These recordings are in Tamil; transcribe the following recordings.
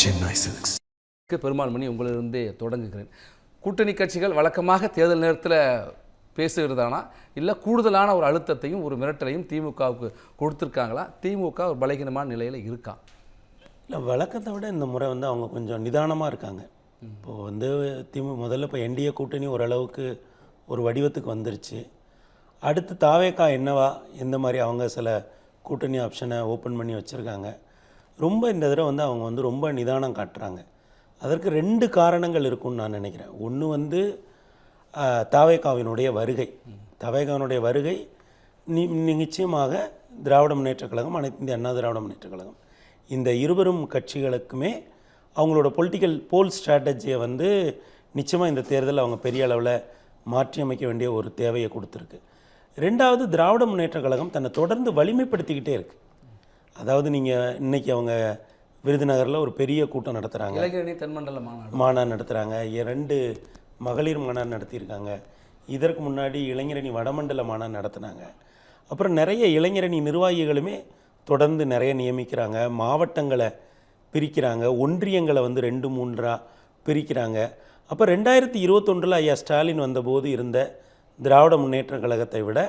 Chennai Silks. பெருமாள் மணி உங்களிலிருந்தே தொடங்குகிறேன். கூட்டணி கட்சிகள் வழக்கமாக தேர்தல் நேரத்தில் பேசுகிறதானா? இல்லை கூடுதலான ஒரு அழுத்தத்தையும் ஒரு மிரட்டலையும் திமுகவுக்கு கொடுத்துருக்காங்களா? திமுக ஒரு பலகீனமான நிலையில் இருக்கா? இல்லை வழக்கத்தை விட இந்த முறை வந்து அவங்க கொஞ்சம் நிதானமாக இருக்காங்க. இப்போது வந்து திமு முதல்ல இப்போ என்டிஏ கூட்டணி ஓரளவுக்கு ஒரு வடிவத்துக்கு வந்துருச்சு. அடுத்து தாவேக்கா என்னவா எந்த மாதிரி அவங்க சில கூட்டணி ஆப்ஷனை ஓப்பன் பண்ணி வச்சுருக்காங்க. ரொம்ப இந்த தடவை வந்து அவங்க வந்து ரொம்ப நிதானம் காட்டுறாங்க. அதற்கு ரெண்டு காரணங்கள் இருக்கும்னு நான் நினைக்கிறேன். ஒன்று வந்து தாவேகாவினுடைய வருகை. தவேகாவினுடைய வருகை நி நிச்சயமாக திராவிட முன்னேற்றக் கழகம் அனைத்து இந்திய அண்ணா திராவிட முன்னேற்றக் கழகம். இந்த இருவரும் கட்சிகளுக்குமே அவங்களோட பொலிட்டிக்கல் போல் ஸ்ட்ராட்டஜியை வந்து நிச்சயமாக இந்த தேர்தலில் அவங்க பெரிய அளவில் மாற்றி அமைக்க வேண்டிய ஒரு தேவையை கொடுத்துருக்கு. ரெண்டாவது திராவிட முன்னேற்றக் கழகம் தன்னை தொடர்ந்து வலிமைப்படுத்திக்கிட்டே இருக்குது அதாவது நீங்கள் இன்னைக்கு அவங்க விருதுநகரில் ஒரு பெரிய கூட்டம் நடத்துகிறாங்க இளைஞரணி தென்மண்டல மாநாடு. மாநாடு நடத்துகிறாங்க இரண்டு மகளிர் மாநாடு நடத்தியிருக்காங்க. இதற்கு முன்னாடி இளைஞரணி வடமண்டல மாநாடு நடத்துனாங்க. அப்புறம் நிறைய இளைஞரணி நிர்வாகிகளுமே தொடர்ந்து நிறைய நியமிக்கிறாங்க. மாவட்டங்களை பிரிக்கிறாங்க. ஒன்றியங்களை வந்து ரெண்டு மூன்றாக பிரிக்கிறாங்க. அப்போ ரெண்டாயிரத்தி இருபத்தொன்றில் ஐயா ஸ்டாலின் வந்தபோது இருந்த திராவிட முன்னேற்ற கழகத்தை விட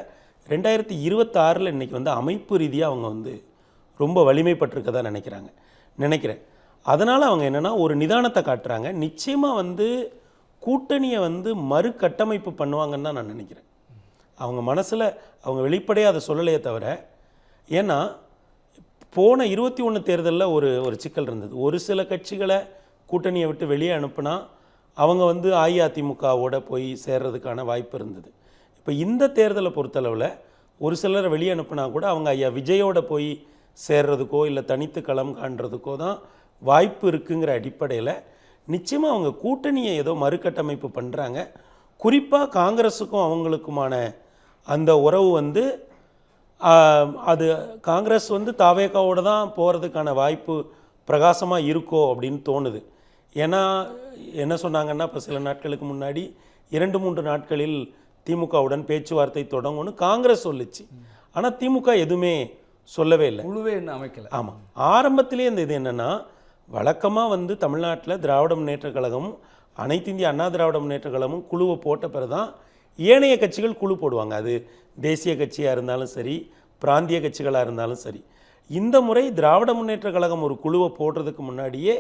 ரெண்டாயிரத்தி இருபத்தாறில் இன்றைக்கி வந்து அமைப்பு ரீதியாக அவங்க வந்து ரொம்ப வலிமைப்பட்டிருக்கதா நினைக்கிறாங்க. நினைக்கிறேன். அதனால் அவங்க என்னென்னா ஒரு நிதானத்தை காட்டுறாங்க. நிச்சயமாக வந்து கூட்டணியை வந்து மறுகட்டமைப்பு பண்ணுவாங்கன்னு தான் நான் நினைக்கிறேன். அவங்க மனசில் அவங்க வெளிப்படையாக அதை சொல்லலையே தவிர ஏன்னா போன இருபத்தி ஒன்று தேர்தலில் ஒரு ஒரு சிக்கல் இருந்தது. ஒரு சில கட்சிகளை கூட்டணியை விட்டு வெளியே அனுப்புனா அவங்க வந்து அஇஅதிமுகவோட போய் சேர்றதுக்கான வாய்ப்பு இருந்தது. இப்போ இந்த தேர்தலை பொறுத்தளவில் ஒரு சிலரை வெளியே அனுப்புனா கூட அவங்க ஐயா விஜயோட போய் சேர்றதுக்கோ இல்லை தனித்து களம் காண்றதுக்கோ தான் வாய்ப்பு இருக்குங்கிற அடிப்படையில் நிச்சயமாக அவங்க கூட்டணியை ஏதோ மறுகட்டமைப்பு பண்ணுறாங்க குறிப்பாக காங்கிரஸுக்கும் அவங்களுக்குமான அந்த உறவு வந்து அது காங்கிரஸ் வந்து தாவேக்காவோட தான் போகிறதுக்கான வாய்ப்பு பிரகாசமாக இருக்கோ அப்படின்னு தோணுது. ஏன்னா என்ன சொன்னாங்கன்னா இப்போ சில நாட்களுக்கு முன்னாடி இரண்டு மூன்று நாட்களில் திமுகவுடன் பேச்சுவார்த்தை தொடங்கும்னு காங்கிரஸ் சொல்லுச்சு. ஆனால் திமுக எதுவுமே சொல்லவே இல்லை. குழுவே இன்னும் அமைக்கல. ஆமாம் ஆரம்பத்திலே இந்த இது என்னென்னா வழக்கமாக வந்து தமிழ்நாட்டில் திராவிட முன்னேற்றக் கழகமும் அனைத்து இந்திய அண்ணா திராவிட முன்னேற்றக் கழகமும் குழுவை போட்ட பிறகு தான் ஏனைய கட்சிகள் குழு போடுவாங்க. அது தேசிய கட்சியாக இருந்தாலும் சரி பிராந்திய கட்சிகளாக இருந்தாலும் சரி. இந்த முறை திராவிட முன்னேற்றக் கழகம் ஒரு குழுவை போடுறதுக்கு முன்னாடியே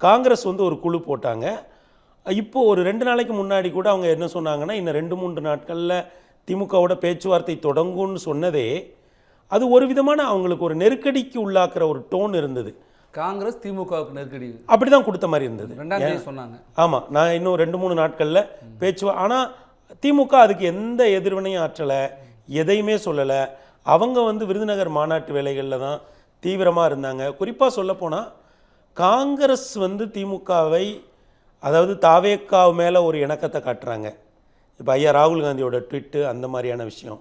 காங்கிரஸ் வந்து ஒரு குழு போட்டாங்க. இப்போ ஒரு ரெண்டு நாளைக்கு முன்னாடி கூட அவங்க என்ன சொன்னாங்கன்னா இன்னும் ரெண்டு மூன்று நாட்களில் திமுகவோட பேச்சுவார்த்தை தொடங்கும்னு சொன்னதே அது ஒரு விதமான அவங்களுக்கு ஒரு நெருக்கடிக்கு உள்ளாக்குற ஒரு டோன் இருந்தது. காங்கிரஸ் திமுகவுக்கு நெருக்கடி. அப்படி தான் கொடுத்த மாதிரி இருந்தது. ரெண்டாம் சொன்னாங்க. ஆமாம் நான் இன்னும் ரெண்டு மூணு நாட்களில் பேச்சு ஆனால் திமுக அதுக்கு எந்த எதிர்வினையும் ஆற்றலை எதையுமே சொல்லலை. அவங்க வந்து விருதுநகர் மாநாட்டு வேலைகளில் தான் தீவிரமாக இருந்தாங்க. குறிப்பாக சொல்லப்போனால் காங்கிரஸ் வந்து திமுகவை அதாவது தாவேக்கா மேலே ஒரு இணக்கத்தை காட்டுறாங்க. இப்போ ஐயா ராகுல் காந்தியோட ட்விட்டு அந்த மாதிரியான விஷயம்.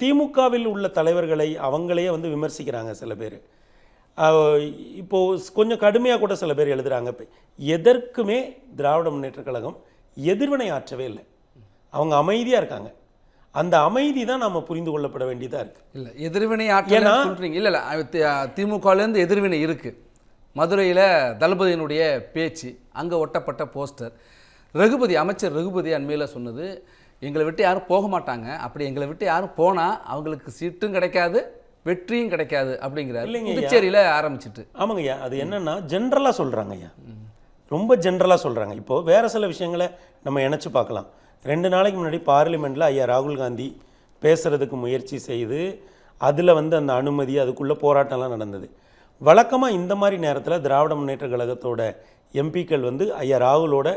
திமுகவில் உள்ள தலைவர்களை அவங்களையே வந்து விமர்சிக்கிறாங்க சில பேர். இப்போது கொஞ்சம் கடுமையாக கூட சில பேர் எழுதுகிறாங்க இப்போ எதற்குமே திராவிட முன்னேற்றக் கழகம் எதிர்வினை ஆற்றவே இல்லை. அவங்க அமைதியாக இருக்காங்க. அந்த அமைதி தான் நம்ம புரிந்து கொள்ளப்பட வேண்டியதாக இருக்குது இல்ல எதிர்வினை ஆற்றல் சொல்றீங்க. இல்ல இல்ல திமுகலேருந்து எதிர்வினை இருக்கு. மதுரையில் தளபதியினுடைய பேச்சு அங்கே ஒட்டப்பட்ட போஸ்டர். ரகுபதி அமைச்சர் ரகுபதி அண்மையில் சொன்னது எங்களை விட்டு யாரும் போக மாட்டாங்க. அப்படி எங்களை விட்டு யாரும் போனால் அவங்களுக்கு சீட்டும் கிடைக்காது வெற்றியும் கிடைக்காது அப்படிங்கிறாரு. புதுச்சேரியில் ஆரம்பிச்சிட்டு. ஆமாங்க ஐயா. அது என்னன்னா ஜென்ரலாக சொல்கிறாங்க ஐயா. ரொம்ப ஜென்ரலாக சொல்கிறாங்க இப்போது வேறு சில விஷயங்களை நம்ம இணைச்சு பார்க்கலாம். ரெண்டு நாளைக்கு முன்னாடி பார்லிமெண்ட்டில் ஐயா ராகுல் காந்தி பேசுகிறதுக்கு முயற்சி செய்து அதில் வந்து அந்த அனுமதி அதுக்குள்ளே போராட்டம்லாம் நடந்தது. வழக்கமாக இந்த மாதிரி நேரத்தில் திராவிட முன்னேற்ற கழகத்தோட எம்பிக்கள் வந்து ஐயா ராகுலோட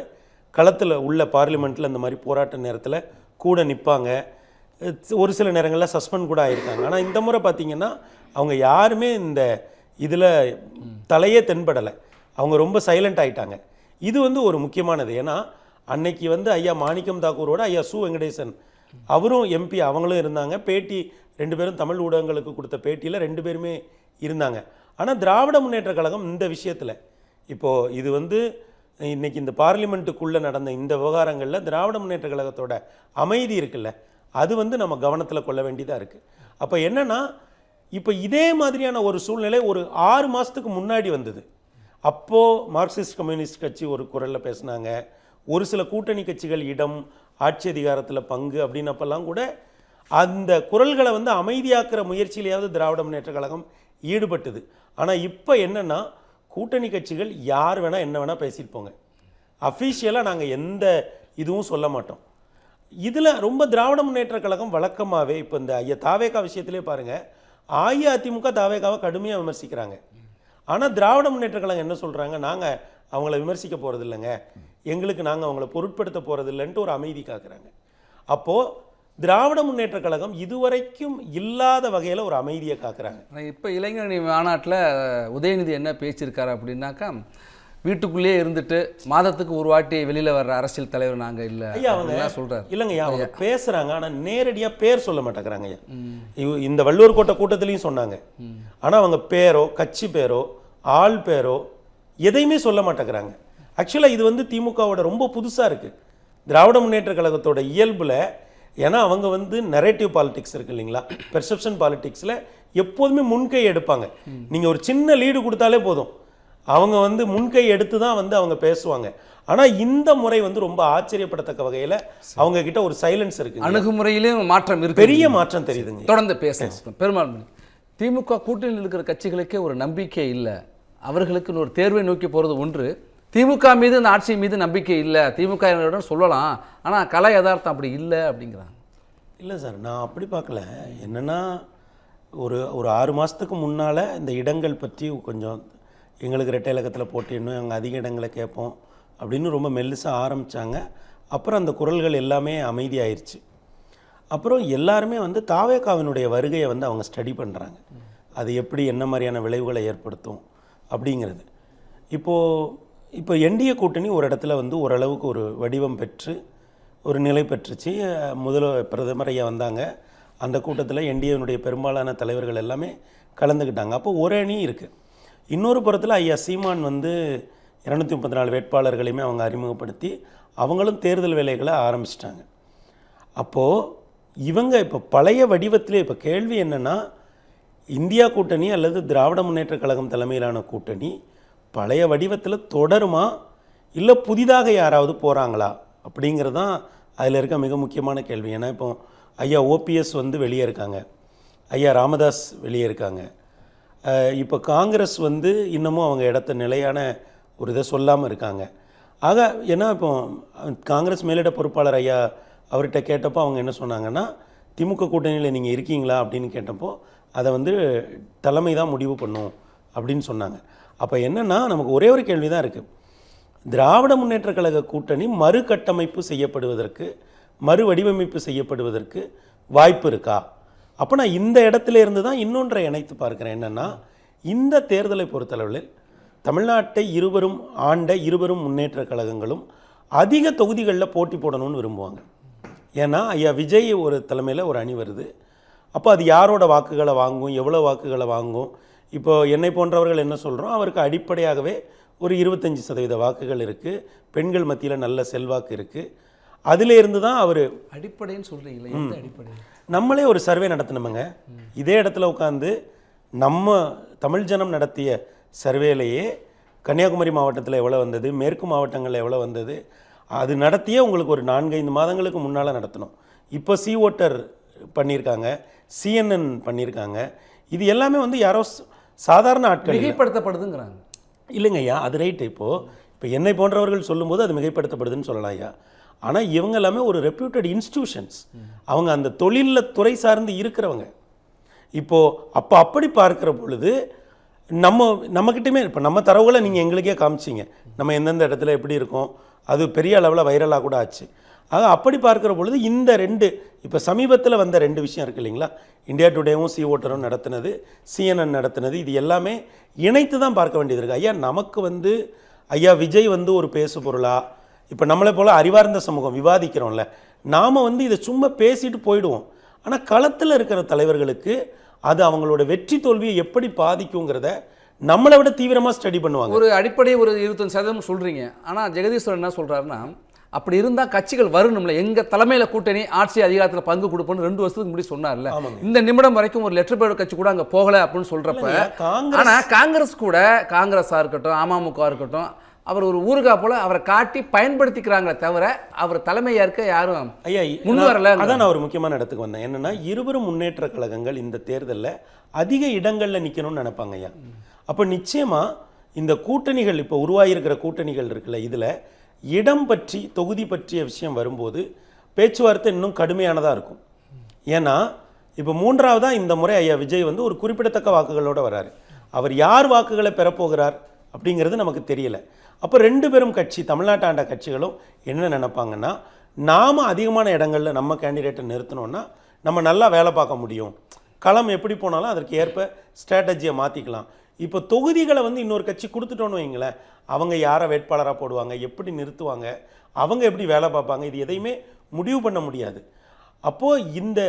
களத்தில் உள்ள பார்லிமெண்ட்டில் இந்த மாதிரி போராட்ட நேரத்தில் கூட நிற்பாங்க ஒரு சில நேரங்களில் சஸ்பெண்ட் கூட ஆயிருக்காங்க. ஆனால் இந்த முறை பார்த்திங்கன்னா அவங்க யாருமே இந்த இதில் தலையே தென்படலை. அவங்க ரொம்ப சைலண்ட் ஆகிட்டாங்க இது வந்து ஒரு முக்கியமானது. ஏன்னா அன்னைக்கு வந்து ஐயா மாணிக்கம் தாக்கூரோட ஐயா சு வெங்கடேசன் அவரும் எம்பி அவங்களும் இருந்தாங்க. பேட்டி ரெண்டு பேரும் தமிழ் ஊடகங்களுக்கு கொடுத்த பேட்டியில் ரெண்டு பேருமே இருந்தாங்க. ஆனால் திராவிட முன்னேற்ற கழகம் இந்த விஷயத்தில் இப்போது இது வந்து இன்றைக்கி இந்த பார்லிமெண்ட்டுக்குள்ளே நடந்த இந்த விவகாரங்களில் திராவிட முன்னேற்ற கழகத்தோட அமைதி இருக்குல்ல அது வந்து நம்ம கவனத்தில் கொள்ள வேண்டியதாக இருக்குது அப்போ என்னென்னா இப்போ இதே மாதிரியான ஒரு சூழ்நிலை ஒரு ஆறு மாதத்துக்கு முன்னாடி வந்தது. அப்போது மார்க்சிஸ்ட் கம்யூனிஸ்ட் கட்சி ஒரு குரலில் பேசுனாங்க. ஒரு சில கூட்டணி கட்சிகள் இடம் ஆட்சி அதிகாரத்தில் பங்கு அப்படின்னப்பெல்லாம் கூட அந்த குரல்களை வந்து அமைதியாக்குற முயற்சியிலேயாவது திராவிட முன்னேற்ற கழகம் ஈடுபட்டது. ஆனால் இப்போ என்னென்னா கூட்டணி கட்சிகள் யார் வேணால் என்ன வேணால் பேசிட்டு போங்க. அஃபீஷியலாக நாங்கள் எந்த இதுவும் சொல்ல மாட்டோம். இதில் ரொம்ப திராவிட முன்னேற்ற கழகம் வழக்கமாகவே இப்போ இந்த ஐயா தாவேகா விஷயத்திலே பாருங்கள் அஇஅதிமுக தாவேகாவை கடுமையாக விமர்சிக்கிறாங்க. ஆனால் திராவிட முன்னேற்ற கழகம் என்ன சொல்கிறாங்க நாங்கள் அவங்கள விமர்சிக்க போகிறதில்லைங்க எங்களுக்கு நாங்கள் அவங்கள பொருட்படுத்த போகிறதில்லன்ட்டு ஒரு அமைதி காக்குறாங்க. அப்போது திராவிட முன்னேற்ற கழகம் இதுவரைக்கும் இல்லாத வகையில் ஒரு அமைதியை காக்குறாங்க. ஆனால் இப்போ இளைஞரணி மாநாட்டில் உதயநிதி என்ன பேசியிருக்காரு அப்படின்னாக்கா வீட்டுக்குள்ளேயே இருந்துட்டு மாதத்துக்கு ஒரு வாட்டி வெளியில் வர்ற அரசியல் தலைவர் நாங்கள் இல்லை ஐயா அவங்க சொல்கிறார் இல்லைங்கய்யா அவங்க பேசுறாங்க ஆனா நேரடியா பேர் சொல்ல மாட்டேங்கிறாங்க ஐயா. இந்த வள்ளுவர் கோட்டை கூட்டத்திலையும் சொன்னாங்க. ஆனா அவங்க பேரோ கட்சி பேரோ ஆள் பேரோ எதையுமே சொல்ல மாட்டேங்கிறாங்க. ஆக்சுவலா இது வந்து திமுகவோட ரொம்ப புதுசா இருக்கு. திராவிட முன்னேற்ற கழகத்தோட இயல்புல ஏன்னா அவங்க வந்து நரேட்டிவ் பாலிடிக்ஸ் இருக்கு இல்லைங்களா? பெர்செப்ஷன் பாலிடிக்ஸ்ல எப்போதுமே முன்கை எடுப்பாங்க. நீங்க ஒரு சின்ன லீடு கொடுத்தாலே போதும். அவங்க வந்து முன்கை எடுத்து தான் வந்து அவங்க பேசுவாங்க. ஆனா இந்த முறை வந்து ரொம்ப ஆச்சரியப்படத்தக்க வகையில அவங்க கிட்ட ஒரு சைலன்ஸ் இருக்கு அணுகுமுறையிலும் மாற்றம் இருக்கு. பெரிய மாற்றம் தெரியுதுங்க. தொடர்ந்து பேசலாம். பெருமாள் மணி திமுக கூட்டணியில் இருக்கிற கட்சிகளுக்கே ஒரு நம்பிக்கை இல்லை. அவர்களுக்கு ஒரு தேர்வை நோக்கி போகிறது ஒன்று. திமுக மீது இந்த ஆட்சி மீது நம்பிக்கை இல்லை. திமுக சொல்லலாம். ஆனால் கலை யதார்த்தம் அப்படி இல்லை அப்படிங்கிறாங்க. இல்லை சார் நான் அப்படி பார்க்கல. என்னென்னா ஒரு ஒரு ஆறு மாதத்துக்கு முன்னால் இந்த இடங்கள் பற்றி கொஞ்சம் எங்களுக்கு ரெட்டை இலக்கத்தில் போட்டிடணும் அங்கே அதிக இடங்களை கேட்போம் அப்படின்னு ரொம்ப மெல்லிசாக ஆரம்பித்தாங்க அப்புறம் அந்த குரல்கள் எல்லாமே அமைதியாயிருச்சு. அப்புறம் எல்லாருமே வந்து தாவேக்காவினுடைய வருகையை வந்து அவங்க ஸ்டடி பண்ணுறாங்க அது எப்படி என்ன மாதிரியான விளைவுகளை ஏற்படுத்தும் அப்படிங்கிறது. இப்போது இப்போ என்டிஏ கூட்டணி ஒரு இடத்துல வந்து ஓரளவுக்கு ஒரு வடிவம் பெற்று ஒரு நிலை பெற்றுச்சு. முதல பிரதமர் ஐயா வந்தாங்க. அந்த கூட்டத்தில் என்டிஏனுடைய பெரும்பாலான தலைவர்கள் எல்லாமே கலந்துக்கிட்டாங்க. அப்போ ஒரு அணி இருக்குது இன்னொரு புறத்தில் ஐயா சீமான் வந்து இரநூத்தி முப்பத்தி நாலு வேட்பாளர்களையுமே அவங்க அறிமுகப்படுத்தி அவங்களும் தேர்தல் வேலைகளை ஆரம்பிச்சிட்டாங்க. அப்போது இவங்க இப்போ பழைய வடிவத்திலே இப்போ கேள்வி என்னென்னா இந்தியா கூட்டணி அல்லது திராவிட முன்னேற்றக் கழகம் தலைமையிலான கூட்டணி பழைய வடிவத்தில் தொடருமா? இல்லை புதிதாக யாராவது போகிறாங்களா அப்படிங்கிறது தான் அதில் இருக்க மிக முக்கியமான கேள்வி. ஏன்னா இப்போ ஐயா ஓபிஎஸ் வந்து வெளியே இருக்காங்க. ஐயா ராமதாஸ் வெளியே இருக்காங்க. இப்போ காங்கிரஸ் வந்து இன்னமும் அவங்க இடத்த நிலையான ஒரு இதை சொல்லாமல் இருக்காங்க. ஆக ஏன்னா இப்போ காங்கிரஸ் மேலிட பொறுப்பாளர் ஐயா அவர்கிட்ட கேட்டப்போ அவங்க என்ன சொன்னாங்கன்னா திமுக கூட்டணியில் நீங்கள் இருக்கீங்களா அப்படின்னு கேட்டப்போ அதை வந்து தலைமை தான் முடிவு பண்ணும் அப்படின்னு சொன்னாங்க. அப்போ என்னென்னா நமக்கு ஒரே ஒரு கேள்வி தான் இருக்குது திராவிட முன்னேற்ற கழக கூட்டணி மறுகட்டமைப்பு செய்யப்படுவதற்கு மறு வடிவமைப்பு செய்யப்படுவதற்கு வாய்ப்பு இருக்கா? அப்போ நான் இந்த இடத்துல இருந்து தான் இன்னொன்றை இணைத்து பார்க்குறேன். என்னென்னா இந்த தேர்தலை பொறுத்தளவில் தமிழ்நாட்டை இருவரும் ஆண்ட இருவரும் முன்னேற்ற கழகங்களும் அதிக தொகுதிகளில் போட்டி போடணும்னு விரும்புவாங்க. ஏன்னா ஐயா விஜய் ஒரு தலைமையில் ஒரு அணி வருது. அப்போ அது யாரோட வாக்குகளை வாங்கும் எவ்வளோ வாக்குகளை வாங்கும் இப்போ என்னை போன்றவர்கள் என்ன சொல்கிறோம் அவருக்கு அடிப்படையாகவே ஒரு இருபத்தஞ்சி சதவீத வாக்குகள் இருக்குது பெண்கள் மத்தியில் நல்ல செல்வாக்கு இருக்குது அதிலே இருந்து தான் அவர் அடிப்படைன்னு சொல்கிறீங்களே எந்த அடிப்படை? நம்மளே ஒரு சர்வே நடத்தினோமுங்க இதே இடத்துல உட்காந்து நம்ம தமிழ் ஜனம் நடத்திய சர்வேலையே கன்னியாகுமரி மாவட்டத்தில் எவ்வளோ வந்தது? மேற்கு மாவட்டங்களில் எவ்வளோ வந்தது? அது நடத்தியே உங்களுக்கு ஒரு நான்கைந்து மாதங்களுக்கு முன்னால் நடத்தணும். இப்போ சி ஓட்டர் பண்ணியிருக்காங்க சிஎன்என் பண்ணியிருக்காங்க இது எல்லாமே வந்து யாரோ சாதாரண ஆட்கள். மிகைப்படுத்தப்படுதுங்கிறாங்க. இல்லைங்க ஐயா அது ரைட்டு இப்போது இப்போ என்னை போன்றவர்கள் சொல்லும்போது அது மிகைப்படுத்தப்படுதுன்னு சொல்லலாம் ஐயா. ஆனால் இவங்க எல்லாமே ஒரு ரெப்யூட்டட் இன்ஸ்டிடியூஷன்ஸ் அவங்க அந்த தொழிலில் துறை சார்ந்து இருக்கிறவங்க. இப்போது அப்போ அப்படி பார்க்கிற பொழுது நம்ம நம்மக்கிட்டயுமே இப்போ நம்ம தரவுகளை நீங்கள் எங்களுக்கே காமிச்சிங்க. நம்ம எந்தெந்த இடத்துல எப்படி இருக்கோம் அது பெரிய அளவில் வைரலாக கூட ஆச்சு. ஆக அப்படி பார்க்குற பொழுது இந்த ரெண்டு இப்போ சமீபத்தில் வந்த ரெண்டு விஷயம் இருக்கு இல்லைங்களா? இந்தியா டுடேவும் சி ஓட்டரும் நடத்தினது சிஎன்என் நடத்தினது இது எல்லாமே இணைத்து தான் பார்க்க வேண்டியது இருக்குது ஐயா நமக்கு வந்து ஐயா விஜய் வந்து ஒரு பேசு பொருளாக இப்போ நம்மளை போல் அறிவார்ந்த சமூகம் விவாதிக்கிறோம்ல நாம் வந்து இதை சும்மா பேசிட்டு போயிடுவோம். ஆனால் களத்தில் இருக்கிற தலைவர்களுக்கு அது அவங்களோட வெற்றி தோல்வியை எப்படி பாதிக்குங்கிறத நம்மளை விட தீவிரமாக ஸ்டடி பண்ணுவாங்க. ஒரு அடிப்படை ஒரு இருபத்தஞ்சு சதவீதம் சொல்கிறீங்க ஆனால் ஜெகதீஸ்வரன் என்ன சொல்கிறாருன்னா அப்படி இருந்தால் கட்சிகள் வரணும்ல எங்கள் தலைமையில் கூட்டணி ஆட்சி அதிகாரத்தில் பங்கு கொடுப்போம்னு ரெண்டு வருஷத்துக்கு முன்னாடி சொன்னார்ல. இந்த நிமிடம் வரைக்கும் ஒரு லெட்டர் பேட் கட்சி கூட அங்கே போகலை அப்படின்னு சொல்கிறப்ப ஆனால் காங்கிரஸ் கூட காங்கிரஸாக இருக்கட்டும் அமமுக இருக்கட்டும் அவர் ஒரு ஊருகா போல அவரை காட்டி பயன்படுத்திக்கிறாங்களே தவிர அவர் தலைமையாக இருக்க யாரும் ஐயா முன் வரல. அதான் நான் ஒரு முக்கியமான இடத்துக்கு வந்தேன் என்னன்னா இருவரும் முன்னேற்ற கழகங்கள் இந்த தேர்தல்ல அதிக இடங்கள்ல நிக்கணும்னு நினைப்பாங்க ஐயா அப்ப நிச்சயமா இந்த கூட்டணிகள் இப்போ உருவாகியிருக்கிற கூட்டணிகள் இருக்குல்ல இதுல இடம் பற்றி தொகுதி பற்றிய விஷயம் வரும்போது பேச்சுவார்த்தை இன்னும் கடுமையானதாக இருக்கும். ஏன்னா இப்போ மூன்றாவதாக இந்த முறை ஐயா விஜய் வந்து ஒரு குறிப்பிடத்தக்க வாக்குகளோடு வராரு அவர் யார் வாக்குகளை பெறப்போகிறார் அப்படிங்கிறது நமக்கு தெரியல. அப்போ ரெண்டு பேரும் கட்சி தமிழ்நாட்டு ஆண்ட கட்சிகளும் என்ன நினைப்பாங்கன்னா நாம் அதிகமான இடங்கள்ல நம்ம கேண்டிடேட்டை நிறுத்தினோன்னா நம்ம நல்லா வேலை பார்க்க முடியும். களம் எப்படி போனாலும் அதற்கு ஏற்ப ஸ்ட்ராட்டஜியை மாற்றிக்கலாம் இப்போ தொகுதிகளை வந்து இன்னொரு கட்சி கொடுத்துட்டோன்னு வைங்களேன் அவங்க யாரை வேட்பாளராக போடுவாங்க எப்படி நிறுத்துவாங்க அவங்க எப்படி வேலை பார்ப்பாங்க இது எதையுமே முடிவு பண்ண முடியாது. அப்போது இந்த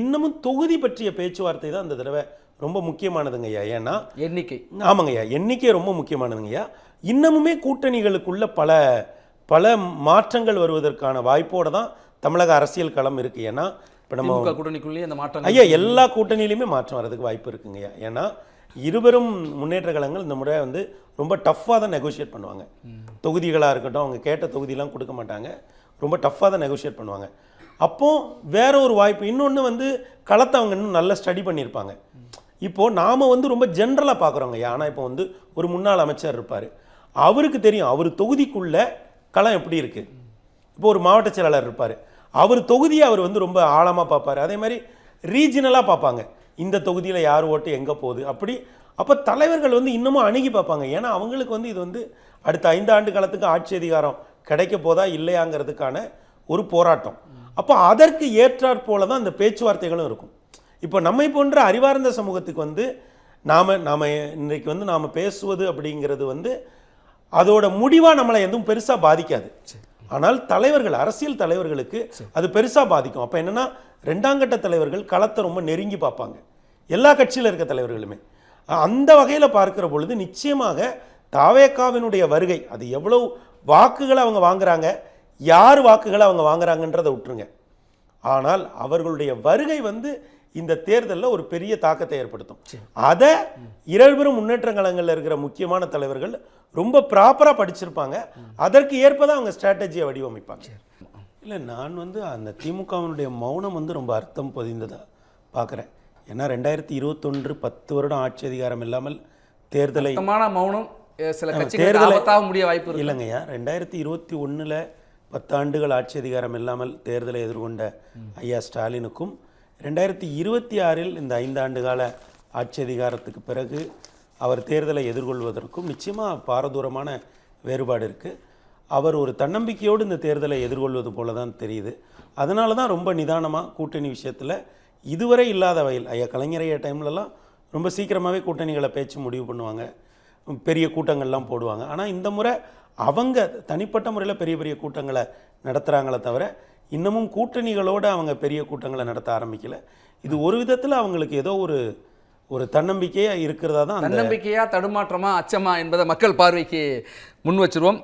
இன்னமும் தொகுதி பற்றிய பேச்சுவார்த்தை தான் இந்த தடவை ரொம்ப முக்கியமானதுங்க ஐயா. ஏன்னா எண்ணிக்கை. ஆமாங்கய்யா எண்ணிக்கை ரொம்ப முக்கியமானதுங்கய்யா இன்னமுமே கூட்டணிகளுக்குள்ள பல பல மாற்றங்கள் வருவதற்கான வாய்ப்போட தான் தமிழக அரசியல் களம் இருக்கு. ஏன்னா இப்போ நம்ம கூட்டணிக்குள்ளேயே அந்த மாற்றம் ஐயா எல்லா கூட்டணியிலுமே மாற்றம் வர்றதுக்கு வாய்ப்பு இருக்குங்கய்யா ஏன்னா இருவரும் முன்னேற்ற கழகங்கள் இந்த முறை வந்து ரொம்ப டஃப்பாக தான் நெகோஷியேட் பண்ணுவாங்க. தொகுதிகளாக இருக்கட்டும் அவங்க கேட்ட தொகுதியெலாம் கொடுக்க மாட்டாங்க. ரொம்ப டஃப்பாக தான் நெகோஷியேட் பண்ணுவாங்க. அப்போ வேற ஒரு வாய்ப்பு இன்னொன்று வந்து களத்தை அவங்க இன்னும் நல்லா ஸ்டடி பண்ணியிருப்பாங்க. இப்போது நாம வந்து ரொம்ப ஜென்ரலாக பார்க்குறோங்க. ஆனால் இப்போ வந்து ஒரு முன்னாள் அமைச்சர் இருப்பார். அவருக்கு தெரியும் அவர் தொகுதிக்குள்ளே களம் எப்படி இருக்குது இப்போ ஒரு மாவட்ட செயலாளர் இருப்பார். அவர் தொகுதியை அவர் வந்து ரொம்ப ஆழமாக பார்ப்பாரு. அதே மாதிரி ரீஜினலாக பார்ப்பாங்க. இந்த தொகுதியில் யார் ஓட்டு எங்கே போகுது? அப்படி அப்போ தலைவர்கள் வந்து இன்னமும் அணுகி பார்ப்பாங்க. ஏன்னா அவங்களுக்கு வந்து இது வந்து அடுத்த ஐந்து ஆண்டு காலத்துக்கு ஆட்சி அதிகாரம் கிடைக்க போதா இல்லையாங்கிறதுக்கான ஒரு போராட்டம். அப்போ அதற்கு ஏற்றாற் போல தான் இந்த பேச்சுவார்த்தைகளும் இருக்கும். இப்போ நம்மை போன்ற அறிவார்ந்த சமூகத்துக்கு வந்து நாம் நாம் இன்றைக்கு வந்து நாம் பேசுவது அப்படிங்கிறது வந்து அதோட முடிவாக நம்மளை எதுவும் பெருசாக பாதிக்காது. ஆனால் தலைவர்கள் அரசியல் தலைவர்களுக்கு அது பெருசா பாதிக்கும். அப்ப என்னன்னா ரெண்டாங்கட்ட தலைவர்கள் களத்தை ரொம்ப நெருங்கி பார்ப்பாங்க. எல்லா கட்சியில இருக்க தலைவர்களுமே. அந்த வகையில பார்க்கிற பொழுது நிச்சயமாக தாவேக்காவினுடைய வருகை அது எவ்வளவு வாக்குகளை அவங்க வாங்குறாங்க யார் வாக்குகளை அவங்க வாங்குறாங்கன்றதை விட்டுருங்க. ஆனால் அவர்களுடைய வருகை வந்து இந்த தேர்தலில் ஒரு பெரிய தாக்கத்தை ஏற்படுத்தும். அதை இருவரும் முன்னேற்ற கழகங்களில் இருக்கிற முக்கியமான தலைவர்கள் ரொம்ப ப்ராப்பராக படிச்சிருப்பாங்க. அதற்கு ஏற்பதான் அவங்க ஸ்ட்ராட்டஜியை வடிவமைப்பாங்க. இல்லை நான் வந்து அந்த திமுகவினுடைய மௌனம் வந்து ரொம்ப அர்த்தம் பொதிந்ததா பார்க்குறேன் ஏன்னா ரெண்டாயிரத்தி இருபத்தொன்று பத்து வருடம் ஆட்சி அதிகாரம் இல்லாமல் தேர்தலை மௌனம் சில தேர்தலை- முடிய வாய்ப்பு இருக்கு. இல்லைங்கய்யா ரெண்டாயிரத்தி இருபத்தி ஒண்ணுல பத்தாண்டுகள் ஆட்சி அதிகாரம் இல்லாமல் தேர்தலை எதிர்கொண்ட ஐயா ஸ்டாலினுக்கும் ரெண்டாயிரத்தி இருபத்தி ஆறில் இந்த ஐந்து ஆண்டு கால ஆட்சி அதிகாரத்துக்கு பிறகு அவர் தேர்தலை எதிர்கொள்வதற்கும் நிச்சயமாக பாரதூரமான வேறுபாடு இருக்குது அவர் ஒரு தன்னம்பிக்கையோடு இந்த தேர்தலை எதிர்கொள்வது போல தான் தெரியுது. அதனால தான் ரொம்ப நிதானமாக கூட்டணி விஷயத்தில் இதுவரை இல்லாத வகையில் ஐயா கலைஞரைய டைம்லலாம் ரொம்ப சீக்கிரமாகவே கூட்டணிகளை பேச்சு முடிவு பண்ணுவாங்க. பெரிய கூட்டங்கள்லாம் போடுவாங்க. ஆனால் இந்த முறை அவங்க தனிப்பட்ட முறையில் பெரிய பெரிய கூட்டங்களை நடத்துகிறாங்களே தவிர இன்னமும் கூட்டணிகளோடு அவங்க பெரிய கூட்டங்களை நடத்த ஆரம்பிக்கல. இது ஒரு விதத்தில் அவங்களுக்கு ஏதோ ஒரு ஒரு தன்னம்பிக்கையாக இருக்கிறதா தான் தன்னம்பிக்கையா தடுமாற்றமா அச்சமா என்பதை மக்கள் பார்வைக்கு முன் வச்சிருவோம்.